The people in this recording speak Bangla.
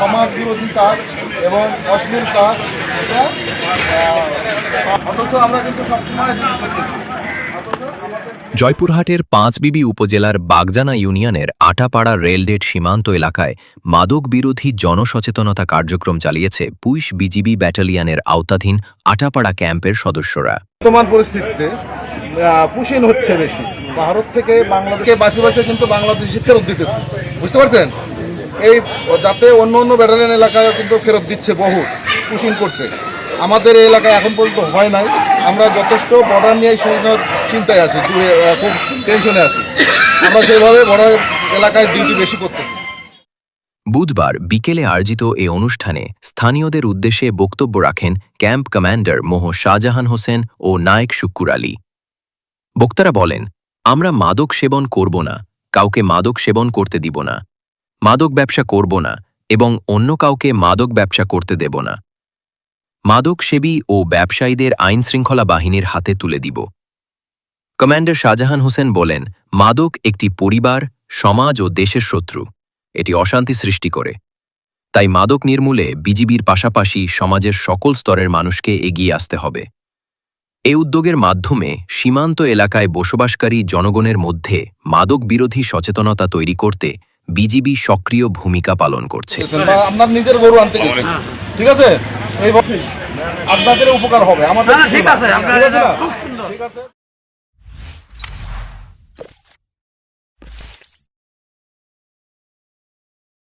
সমাজ বিরোধী কাজ এবং অশ্লীল কাজ এটা অথচ আমরা কিন্তু সবসময় জয়পুরহাটের পাঁচবিবি উপজেলার বাগজানা ইউনিয়নের আটাপাড়া রেলডেট সীমান্ত এলাকায় মাদক বিরোধী জনসচেতনতা কার্যক্রম চালিয়েছে পুইশ বিজিবি ব্যাটালিয়নের আওতাধীন আটাপাড়া ক্যাম্পের সদস্যরা। বর্তমান পরিস্থিতিতে পুষিন হচ্ছে বেশি। ভারত থেকে বাংলাদেশকে বাসি বাসে কিন্তু বাংলাদেশি ফেরত দিতেছে। বুঝতে পারছেন? এই যাতে অন্য অন্য ব্যাটালিয়ন এলাকায় কিন্তু ফেরত দিচ্ছে বহু পুষিন করছে। আমাদের এই এলাকায় এখন পর্যন্ত হয় নাই। আমরা যথেষ্ট বর্ডার নিয়ে চিন্তায় আছি খুব টেনশনে আছি। আমরা সেইভাবে বর্ডার এলাকায় ডিউটি বেশি করতেছি। বুধবার বিকেলে আয়োজিত এ অনুষ্ঠানে স্থানীয়দের উদ্দেশ্যে বক্তব্য রাখেন ক্যাম্প কমান্ডার মোহ শাহজাহান হোসেন ও নায়েক শুক্কুর আলী। বক্তারা বলেন, আমরা মাদক সেবন করব না, কাউকে মাদক সেবন করতে দিব না। মাদক ব্যবসা করব না এবং অন্য কাউকে মাদক ব্যবসা করতে দেব না। মাদক সেবী ও ব্যবসায়ীদের আইনশৃঙ্খলা বাহিনীর হাতে তুলে দিব। কমান্ডার শাহজাহান হোসেন বলেন, মাদক একটি পরিবার, সমাজ ও দেশের শত্রু। এটি অশান্তি সৃষ্টি করে। তাই মাদক নির্মূলে বিজিবির পাশাপাশি সমাজের সকল স্তরের মানুষকে এগিয়ে আসতে হবে। এ উদ্যোগের মাধ্যমে সীমান্ত এলাকায় বসবাসকারী জনগণের মধ্যে মাদক বিরোধী সচেতনতা তৈরি করতে বিজিবি সক্রিয় ভূমিকা পালন করছে আপনার নিজের গরু আনতে গেছেন ঠিক আছে আপনাদের উপকার হবে আমাদের না, না, ঠিক কিছু না। আছে, আপনার ঠিক আছে না? খুব সুন্দর। ঠিক আছে